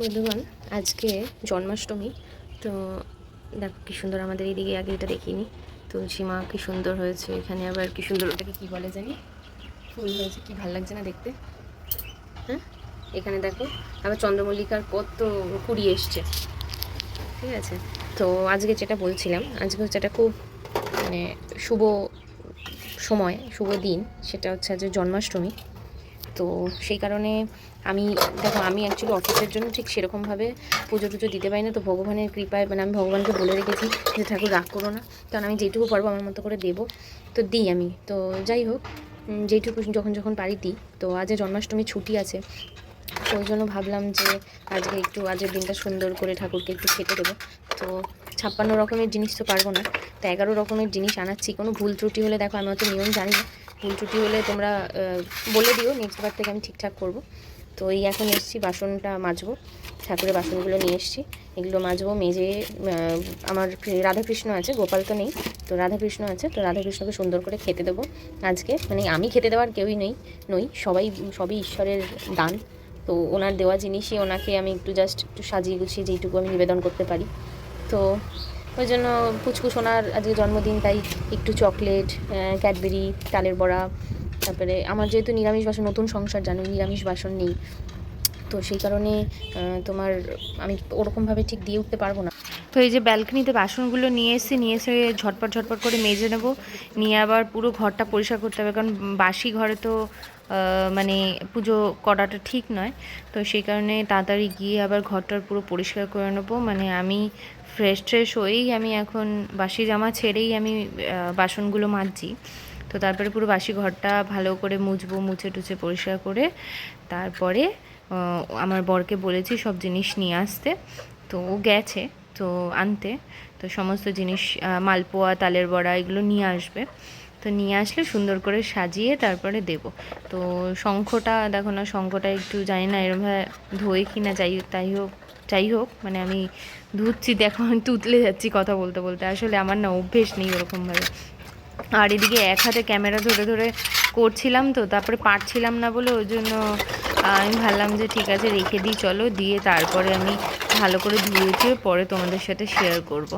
বন্ধুগণ, আজকে জন্মাষ্টমী, তো দেখো কি সুন্দর আমাদের এইদিকে আগে এটা দেখিনি। তুলসী মা কি সুন্দর হয়েছে, এখানে আবার কি সুন্দর ওটাকে কী বলে জানি? ফুল হয়েছে, কি ভালো লাগছে না দেখতে? হ্যাঁ? এখানে দেখো, আবার চন্দ্রমল্লিকার কত কুড়ি এসছে। ঠিক আছে? তো আজকে যেটা বলছিলাম, আজকে হচ্ছে একটা খুব মানে শুভ সময়, শুভ দিন, সেটা হচ্ছে আজ জন্মাষ্টমী। তো সেই কারণে আমি দেখো আমি অ্যাকচুয়ালি অফিসের জন্য ঠিক সেরকমভাবে পুজো টুজো দিতে পারি না তো ভগবানের কৃপায় মানে আমি ভগবানকে বলে রেখেছি যে ঠাকুর রাগ করো না। কারণ আমি যেটুকু পারব আমার মতো করে দেবো। তো দিই আমি। তো যাই হোক উম, যেইটুকু যখন যখন পারি দিই। তো আজ জন্মাষ্টমী ছুটি আছে তো ওই জন্য ভাবলাম যে আজকে একটু আজকের দিনটা সুন্দর করে ঠাকুরকে একটু খেতে দেবো। তো ছাপ্পান্ন রকমের জিনিস তো পারব না। তো এগারো রকমের জিনিস আনাচ্ছি। কোনো ভুল ত্রুটি হলে দেখো আমি অত নিয়ম জানি না। ভুল ত্রুটি হলে তোমরা বলে দিও নেক্সট বার থেকে আমি ঠিকঠাক করব। তো এই এখন এসছি, বাসনটা মাজবো, ঠাকুরের বাসনগুলো নিয়ে এসছি। এগুলো মাজবো, মেজে আমার রাধাকৃষ্ণ আছে, গোপাল তো নেই, তো রাধাকৃষ্ণ আছে, তো রাধাকৃষ্ণকে সুন্দর করে খেতে দেবো আজকে। মানে আমি খেতে দেওয়ার কেউই নেই, নই, সবাই, সবই ঈশ্বরের দান। তো ওনার দেওয়া জিনিসই ওনাকে আমি একটু জাস্ট একটু সাজিয়ে গুছিয়ে যেইটুকু আমি নিবেদন করতে পারি। তো ওই জন্য পুচকু সোনার আজকে জন্মদিন, তাই একটু চকলেট ক্যাডবেরি, তালের বড়া, তারপরে আমার যেহেতু নিরামিষ বাসন, নতুন সংসার জানো নিরামিষ বাসন নেই। তো সেই কারণে তোমার আমি ওরকমভাবে ঠিক দিয়ে উঠতে পারব না। তো এই যে ব্যালকনিতে বাসনগুলো নিয়ে এসে নিয়ে এসে ঝটপট ঝটপট করে মেজে নেব। নিয়ে আবার পুরো ঘরটা পরিষ্কার করতে হবে, কারণ বাসি ঘরে তো মানে পুজো করাটা ঠিক নয়। তো সেই কারণে তাড়াতাড়ি গিয়ে আবার ঘরটার পুরো পরিষ্কার করে নেব। মানে আমি ফ্রেশ ট্রেশ হয়েই আমি এখন বাসি জামা ছেড়েই আমি বাসনগুলো মাজছি। তো তারপরে পুরো বাসি ঘরটা ভালো করে মুছবো, মুছে টুছে পরিষ্কার করে তারপরে আমার বরকে বলেছি সব জিনিস নিয়ে আসতে। তো ও গেছে, তো আনতে। তো সমস্ত জিনিস মালপোয়া, তালের বড়া এগুলো নিয়ে আসবে। তো নিয়ে আসলে সুন্দর করে সাজিয়ে তারপরে দেব। তো শঙ্খটা, দেখো না, শঙ্খটা একটু জানি না এরমভাবে ধোয় কি না যাই তাই হোক, যাই হোক মানে আমি ধুচ্ছি, দেখো, আমি তুতলে যাচ্ছি কথা বলতে বলতে। আসলে আমার না অভ্যেস নেই ওরকমভাবে। আর এদিকে এক হাতে ক্যামেরা ধরে ধরে করছিলাম তো, তারপরে পারছিলাম না বলে ওই জন্য আমি ভাবলাম যে ঠিক আছে, রেখে দিই, চলো, দিয়ে তারপরে আমি ভালো করে ধুয়েছি পরে তোমাদের সাথে শেয়ার করব।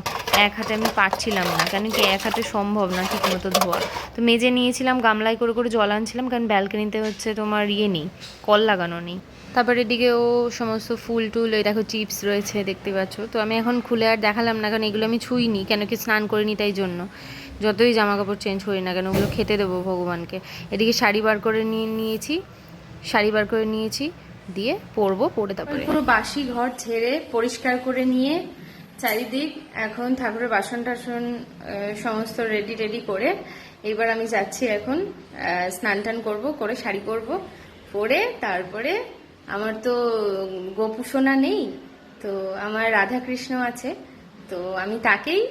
এক হাতে আমি পারছিলাম না, কেন কি এক হাতে সম্ভব না ঠিক মতো ধোয়া। তো মেজে নিয়েছিলাম, গামলায় করে করে জল আনছিলাম, কারণ ব্যালকনিতে হচ্ছে তোমার ইয়ে নেই, কল লাগানো নেই। তারপরে এদিকে ও সমস্ত ফুল টুল, এই দেখো চিপস রয়েছে, দেখতে পাচ্ছ। তো আমি এখন খুলে আর দেখালাম না, কারণ এগুলো আমি ছুঁইনি, কেন কি স্নান করিনি তাই জন্য। যতই জামা কাপড় চেঞ্জ করি না কেন, ওগুলো খেতে দেবো ভগবানকে। এদিকে শাড়ি বার করে নিয়ে নিয়েছি, শাড়ি বার করে নিয়েছি, দিয়ে পরবো, পরে তারপরে। পুরো বাসি ঘর ছেড়ে পরিষ্কার করে নিয়ে চারিদিক এখন ঠাকুরের বাসন টাসন সমস্ত রেডি রেডি করে এবার আমি যাচ্ছি এখন স্নান টান করব, করে শাড়ি পরবো, পরে তারপরে আমার তো গোপুসোনা নেই, তো আমার রাধা কৃষ্ণ আছে, তো আমি তাকেই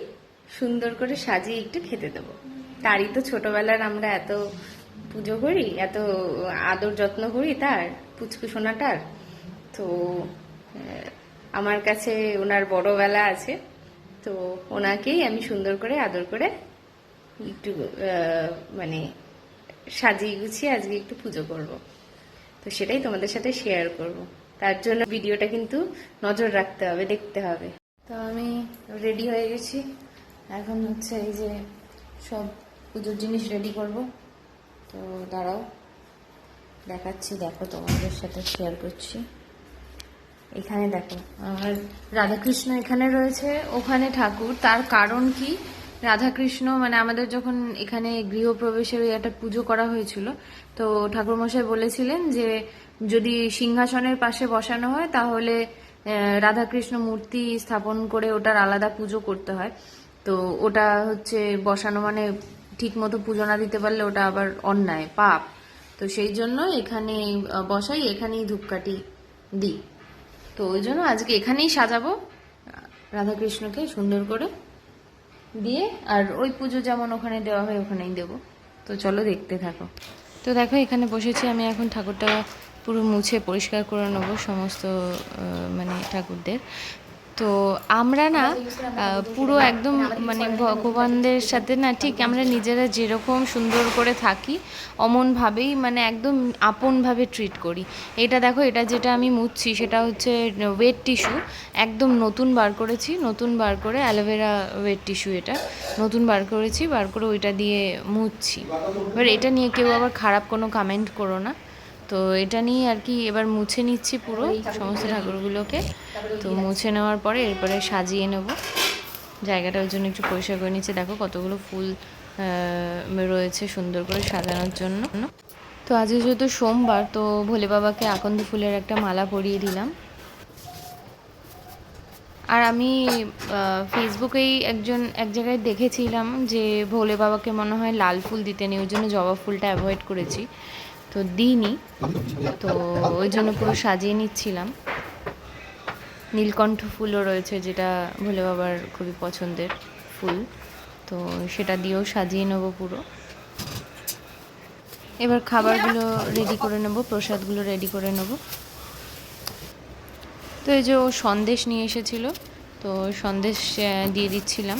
সুন্দর করে সাজিয়ে একটু খেতে দেবো। তারই তো ছোটবেলার আমরা এত পুজো করি, এত আদর যত্ন করি তার, পুচকু সোনাটার। তো আমার কাছে ওনার বড়বেলা আছে, তো ওনাকেই আমি সুন্দর করে আদর করে একটু মানে সাজিয়ে গুছিয়ে আজকে একটু পুজো করব। তো সেটাই তোমাদের সাথে শেয়ার করব। তার জন্য ভিডিওটা কিন্তু নজর রাখতে হবে, দেখতে হবে। তো আমি রেডি হয়ে গেছি। এখন হচ্ছে এই যে সব পুজোর জিনিস রেডি করব। তো দাঁড়াও, দেখাচ্ছি, দেখো তোমাদের সাথে শেয়ার করছি। এখানে দেখো আর রাধাকৃষ্ণ এখানে রয়েছে, ওখানে ঠাকুর। তার কারণ কি? রাধাকৃষ্ণ মানে আমাদের যখন এখানে গৃহপ্রবেশের ওই একটা পুজো করা হয়েছিল, তো ঠাকুরমশাই বলেছিলেন যে যদি সিংহাসনের পাশে বসানো হয়, তাহলে রাধাকৃষ্ণ মূর্তি স্থাপন করে ওটার আলাদা পুজো করতে হয়। তো ওটা হচ্ছে বসানো মানে ঠিক মতো পুজো না দিতে পারলে ওটা আবার অন্যায়, পাপ। তো সেই জন্য এখানে বসাই, এখানেই ধূপকাঠি দিই। তো ওই জন্য আজকে এখানেই সাজাবো রাধাকৃষ্ণকে সুন্দর করে। দিয়ে, আর ওই পুজো যেমন ওখানে দেওয়া হয়, ওখানেই দেবো। তো চলো দেখতে থাকো। তো দেখো, এখানে বসেছি আমি, এখন ঠাকুরটা পুরো মুছে পরিষ্কার করে নেব সমস্ত মানে ঠাকুরদের। তো আমরা না পুরো একদম মানে ভগবানদের সাথে না, ঠিক আমরা নিজেরা যেরকম সুন্দর করে থাকি, অমনভাবেই মানে একদম আপনভাবে ট্রিট করি। এটা দেখো, এটা যেটা আমি মুছছি, সেটা হচ্ছে ওয়েট টিস্যু একদম নতুন বার করেছি, নতুন বার করে অ্যালোভেরা ওয়েট টিস্যু এটা। নতুন বার করেছি, বার করে ওইটা দিয়ে মুছছি। এবার এটা নিয়ে কেউ আবার খারাপ কোনো কমেন্ট করো না। তো এটা নিয়ে আর কি এবার মুছে নিচ্ছি পুরো সমস্ত ঠাকুরগুলোকে। তো মুছে নেওয়ার পরে এরপরে সাজিয়ে নেব। জায়গাটা ওই জন্য একটু পরিষ্কার করে নিচ্ছে। দেখো কতগুলো ফুল রয়েছে সুন্দর করে সাজানোর জন্য। তো আজকে যেহেতু সোমবার, তো ভোলে বাবাকে আকন্দ ফুলের একটা মালা পরিয়ে দিলাম। আর আমি ফেসবুকেই একজন, এক জায়গায় দেখেছিলাম যে ভোলে বাবাকে মনে হয় লাল ফুল দিতে নেই ওই জন্য জবা ফুলটা অ্যাভয়েড করেছি। তো দিইনি। তো ওই জন্য পুরো সাজিয়ে নিচ্ছিলাম। নীলকণ্ঠ ফুলও রয়েছে যেটা ভোলে বাবার খুবই পছন্দের ফুল। তো সেটা দিয়েও সাজিয়ে নেব পুরো। এবার খাবারগুলো রেডি করে নেব প্রসাদগুলো রেডি করে নেব। তো এই যে ও সন্দেশ নিয়ে এসেছিল তো সন্দেশ দিয়ে দিচ্ছিলাম।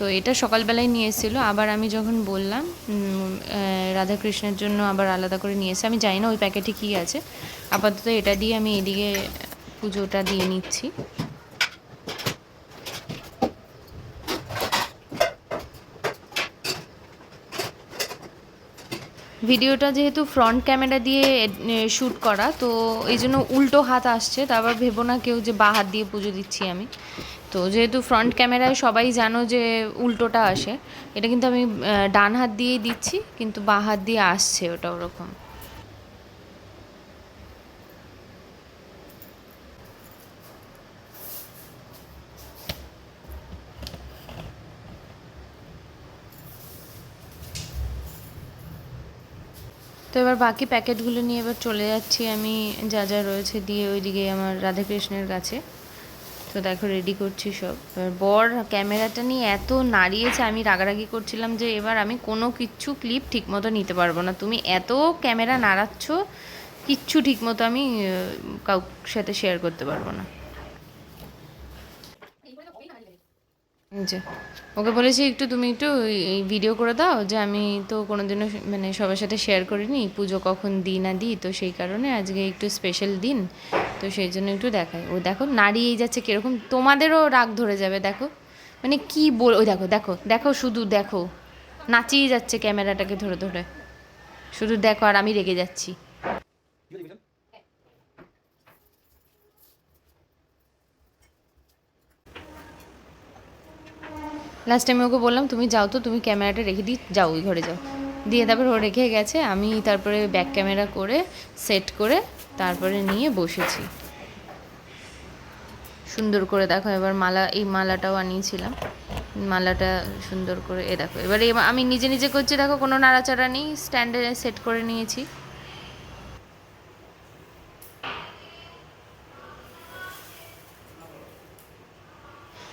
তো এটা সকালবেলায় নিয়ে এসেছিল আবার আমি যখন বললাম রাধাকৃষ্ণের জন্য আবার আলাদা করে নিয়ে এসে আমি জানি না ওই প্যাকেটে কী আছে। আপাতত এটা দিয়ে আমি এদিকে পুজোটা দিয়ে নিচ্ছি। ভিডিওটা যেহেতু ফ্রন্ট ক্যামেরা দিয়ে শ্যুট করা, তো এই জন্য উল্টো হাত আসছে। তারপর ভেবো না কেউ যে বা হাত দিয়ে পুজো দিচ্ছি আমি। তো যেহেতু ফ্রন্ট ক্যামেরায় সবাই জানো যে উল্টোটা আসে, এটা কিন্তু আমি ডান হাত দিয়েই দিচ্ছি, কিন্তু বা হাত দিয়ে আসছে ওটা ওরকম। তো এবার বাকি প্যাকেটগুলো নিয়ে এবার চলে যাচ্ছি আমি, যা যা রয়েছে দিয়ে ওইদিকে আমার রাধাকৃষ্ণের কাছে। তো দেখো রেডি করছি সব। এবার বর ক্যামেরাটা নিয়ে এত নাড়িয়েছে, আমি রাগারাগি করছিলাম যে এবার আমি কোনো কিচ্ছু ক্লিপ ঠিকমতো নিতে পারব না। তুমি এত ক্যামেরা নাড়াচ্ছ, কিচ্ছু ঠিকমতো আমি কাউর সাথে শেয়ার করতে পারব না। যে, ওকে বলেছি একটু তুমি একটু এই- ভিডিও করে দাও যে আমি তো কোনোদিনও মানে সবার সাথে শেয়ার করিনি, পুজো কখন দিই না দিই, তো সেই কারণে আজকে একটু স্পেশাল দিন। তো সেই জন্য একটু দেখাই। ও দেখো নাড়িয়েই যাচ্ছে কীরকম। তোমাদেরও রাগ ধরে যাবে, দেখো। মানে কি বল, ওই দেখো দেখো দেখো শুধু দেখো। নাচিয়ে যাচ্ছে ক্যামেরাটাকে ধরে ধরে। শুধু দেখো আর আমি রেগে যাচ্ছি। লাস্ট টাইম ওকে বললাম, তুমি যাও তো, তুমি ক্যামেরাটা রেখে দিই, যাও ওই ঘরে যাও। দিয়ে তারপর ও রেখে গেছে, আমি তারপরে ব্যাক ক্যামেরা করে সেট করে তারপরে নিয়ে বসেছি। সুন্দর করে দেখো, এবার মালা, এই মালাটাও আনিয়েছিলাম। মালাটা সুন্দর করে, এ দেখো, এবার আমি নিজে নিজে করছি, দেখো, কোনো নাড়াচাড়া নেই স্ট্যান্ডে সেট করে নিয়েছি।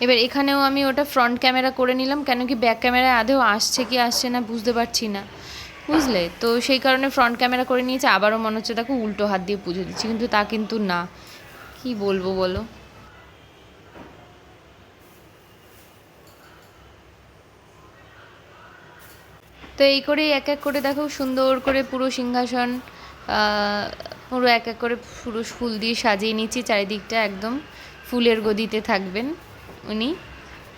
এবার এখানেও আমি ওটা ফ্রন্ট ক্যামেরা করে নিলাম, কেন কি ব্যাক ক্যামেরায় আদেও আসছে কি আসছে না বুঝতে পারছি না। বুঝলে? তো সেই কারণে ফ্রন্ট ক্যামেরা করে নিয়েছে, আবারও মনে হচ্ছে দেখো উল্টো হাত দিয়ে পুজো দিচ্ছি, কিন্তু তা কিন্তু না। কি বলব বলো? তো এই করেই এক এক করে দেখো, সুন্দর করে পুরো সিংহাসন পুরো এক এক করে পুরো ফুল দিয়ে সাজিয়ে নিচ্ছি, চারিদিকটা একদম ফুলের গদিতে থাকবেন উনি।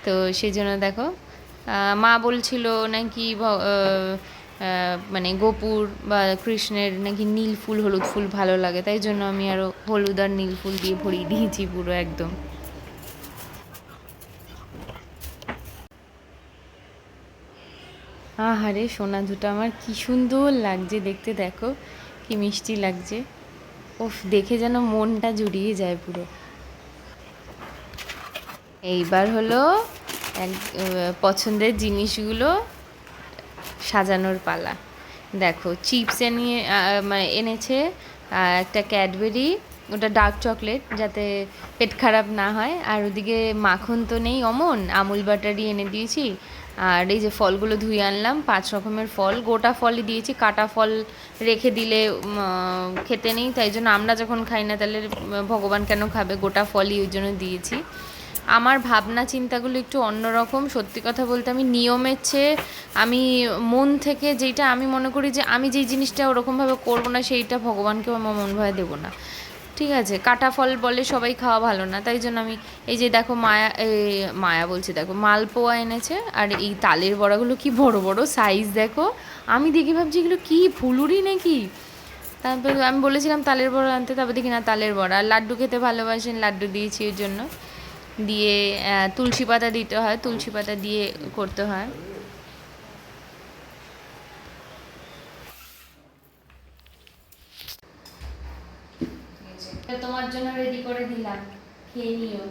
তো সেই জন্য দেখো মা বলছিল নাকি মানে গোপুর বা কৃষ্ণের নাকি নীল ফুল, হলুদ ফুল ভালো লাগে। তাই জন্য আমি আরও হলুদ আর নীল ফুল দিয়ে ভরিয়ে দিয়েছি পুরো একদম। আহারে, সোনা দুটো আমার কি সুন্দর লাগছে দেখতে, দেখো। কি মিষ্টি লাগছে। ওফ দেখে যেন মনটা জুড়িয়ে যায় পুরো। এইবার হলো এক পছন্দের জিনিসগুলো সাজানোর পালা। দেখো চিপস মানে এনেছে একটা ক্যাডবেরি ওটা ডার্ক চকলেট যাতে পেট খারাপ না হয়। আর ওদিকে মাখন তো নেই, অমন, আমুল বাটারই এনে দিয়েছি। আর এই যে ফলগুলো ধুয়ে আনলাম, পাঁচ রকমের ফল, গোটা ফলই দিয়েছি, কাটা ফল রেখে দিলে খেতে নেই, তাই জন্য আমরা যখন খাই না, তাহলে ভগবান কেন খাবে? গোটা ফলই ওই জন্য দিয়েছি। আমার ভাবনা চিন্তাগুলো একটু অন্যরকম সত্যি কথা বলতে আমি নিয়মের চেয়ে আমি মন থেকে যেটা আমি মনে করি যে আমি যেই জিনিসটা ওরকমভাবে করব না, সেইটা ভগবানকেও আমার মন ভয় দেবো না। ঠিক আছে, কাটা ফল বলে সবাই খাওয়া ভালো না, তাই জন্য আমি এই যে দেখো মায়া, এই মায়া বলছে দেখো, মালপোয়া এনেছে আর এই তালের বড়াগুলো কি বড় বড় সাইজ দেখো। আমি দেখি ভাবছি এগুলো কি ফুলুরি নাকি? তারপর আমি বলেছিলাম তালের বড়া আনতে, তারপর দেখি না তালের বড়া। আর লাড্ডু খেতে ভালোবাসেন, লাড্ডু দিয়েছি ওর জন্য। দিয়ে তুলসী পাতা দিতে হয়, তুলসী পাতা দিয়ে করতে হয়। তোমার জন্য রেডি করে দিলাম। খেয়ে নিও।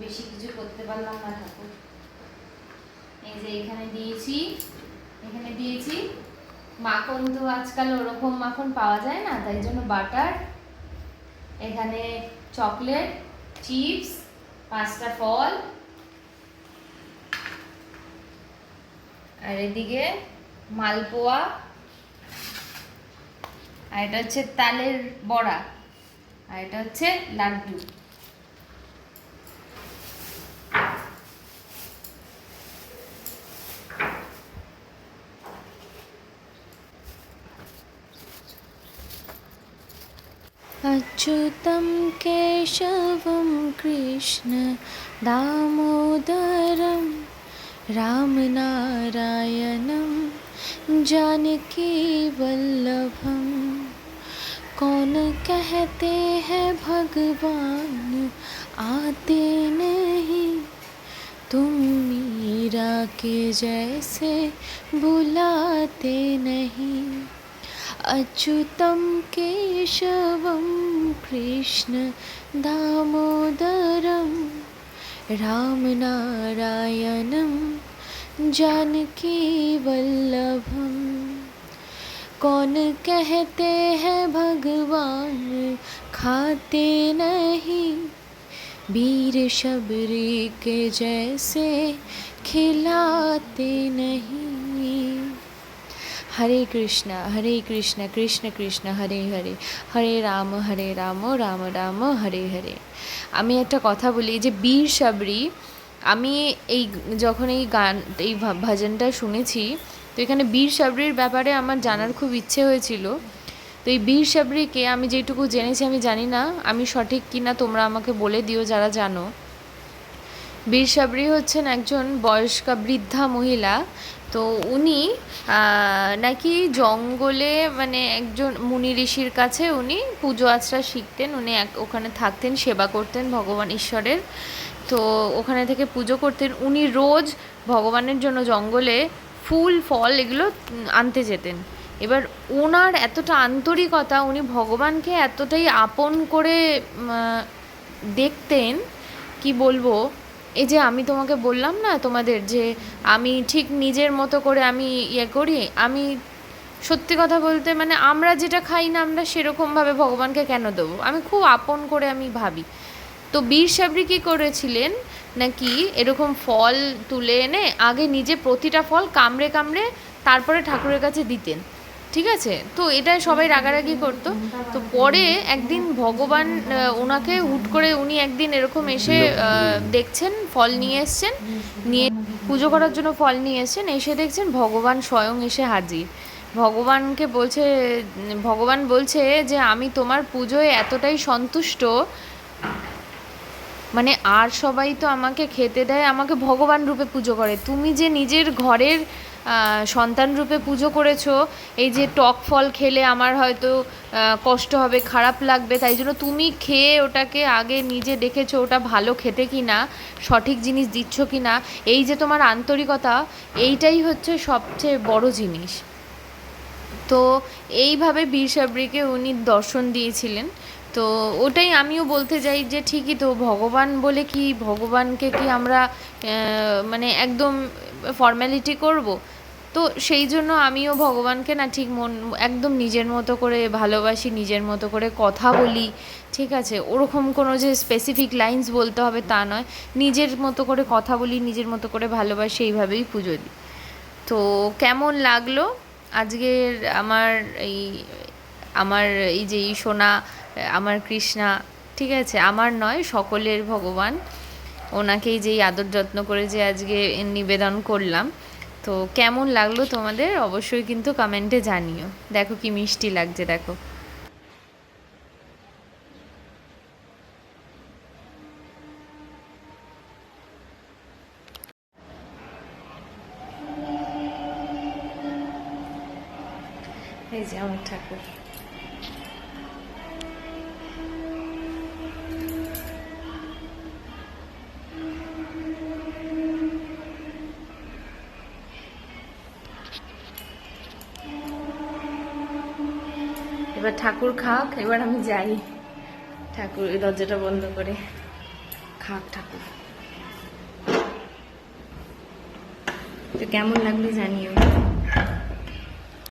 বেশি কিছু করতে পারলাম না ঠাকুর। এই যে এখানে দিয়েছি এখানে দিয়েছি। মাখন তো আজকাল ওরকম মাখন পাওয়া যায় না, তাই জন্য বাটার, এখানে চকলেট চিপস পাঁচটা ফল আর এদিকে মালপোয়া। আর এটা হচ্ছে তালের বড়া। আর এটা হচ্ছে লাড্ডু। अच्युतं केशवं कृष्ण दामोदरं रामनारायणं जानकीवल्लभं कौन कहते हैं भगवान आते नहीं? तुम मीरा के जैसे बुलाते नहीं। अच्युतं केशवं कृष्ण दामोदरं रामनारायणं जानकीवल्लभम् कौन कहते हैं भगवान, खाते नहीं। वीर शबरी के जैसे खिलाते नहीं। হরে কৃষ্ণ হরে কৃষ্ণ কৃষ্ণ কৃষ্ণ হরে হরে হরে রাম হরে রাম রাম রাম হরে হরে আমি একটা কথা বলি যে বীর সাবরি, আমি এই যখন এই গান, এই ভজনটা শুনেছি, তো এখানে বীর সাবরির ব্যাপারে আমার জানার খুব ইচ্ছে হয়েছিল। তো এই বীর সাবরিকে আমি যেটুকু জেনেছি আমি জানি না, আমি সঠিক কিনা তোমরা আমাকে বলে দিও যারা জানো। বীর সাবরি হচ্ছেন একজন বয়স্কা বৃদ্ধা মহিলা তো উনি নাকি জঙ্গলে মানে একজন মুনি ঋষির কাছে উনি পুজো আচরা শিখতেন, উনি এক, ওখানে থাকতেন, সেবা করতেন ভগবান ঈশ্বরের। তো ওখানে থেকে পুজো করতেন। উনি রোজ ভগবানের জন্য জঙ্গলে ফুল, ফল এগুলো আনতে যেতেন। এবার ওনার এতটা আন্তরিকতা, উনি ভগবানকে এতটাই আপন করে দেখতেন, কি বলব এই যে আমি তোমাকে বললাম না তোমাদের যে আমি ঠিক নিজের মতো করে আমি ইয়ে করি, আমি সত্যি কথা বলতে মানে আমরা যেটা খাই না আমরা সেরকমভাবে ভগবানকে কেন দেবো? আমি খুব আপন করে আমি ভাবি। তো বীর সাবরি কী করেছিলেন নাকি এরকম ফল তুলে এনে আগে নিজে প্রতিটা ফল কামড়ে কামড়ে তারপরে ঠাকুরের কাছে দিতেন? ঠিক আছে? তো এটা সবাই রাগারাগি করতো। তো পরে একদিন ভগবান ওনাকে হুট করে উনি একদিন এরকম এসে দেখছেন ফল নিয়ে এসছেন। নিয়ে পুজো করার জন্য ফল নিয়ে এসছেন। এসে দেখছেন ভগবান স্বয়ং এসে হাজির। ভগবানকে বলছে ভগবান বলছে যে আমি তোমার পুজোয় এতটাই সন্তুষ্ট মানে আর সবাই তো আমাকে খেতে দেয় আমাকে ভগবান রূপে পুজো করে। তুমি যে নিজের ঘরের আহ, সন্তান রূপে পুজো করেছ। এই যে টক ফল খেলে আমার হয়তো কষ্ট হবে খারাপ লাগবে তাই জন্য তুমি খেয়ে ওটাকে আগে নিজে দেখেছ ওটা ভালো খেতে কি না সঠিক জিনিস দিচ্ছ কি না এই যে তোমার আন্তরিকতা এইটাই হচ্ছে সবচেয়ে বড় জিনিস। তো এইভাবে বীর সাবরিকে উনি দর্শন দিয়েছিলেন। তো ওটাই আমিও বলতে চাই যে ঠিকই তো ভগবান বলে কি ভগবানকে কি আমরা মানে একদম ফর্ম্যালিটি করব? তো সেই জন্য আমিও ভগবানকে না ঠিক মন, একদম নিজের মতো করে ভালোবাসি, নিজের মতো করে কথা বলি, ঠিক আছে? ওরকম কোনো যে স্পেসিফিক লাইন্স বলতে হবে তা নয়। নিজের মতো করে কথা বলি, নিজের মতো করে ভালোবাসি, এইভাবেই পুজো দিই। তো কেমন লাগল? আজকের আমার এই আমার এই যে এই সোনা, আমার কৃষ্ণা, ঠিক আছে? আমার নয়, সকলের ভগবান। ওনাকেই যেই আদর যত্ন করে যে আজকে নিবেদন করলাম। তো কেমন লাগল তোমাদের? অবশ্যই কিন্তু কমেন্টে জানিও। দেখো কি মিষ্টি লাগছে, দেখো। এই যে আমার ঠাকুর এবার ঠাকুর খাক, এবার আমি যাই। ঠাকুর, এই দরজাটা বন্ধ করে। খাক ঠাকুর। তো কেমন লাগল জানিও।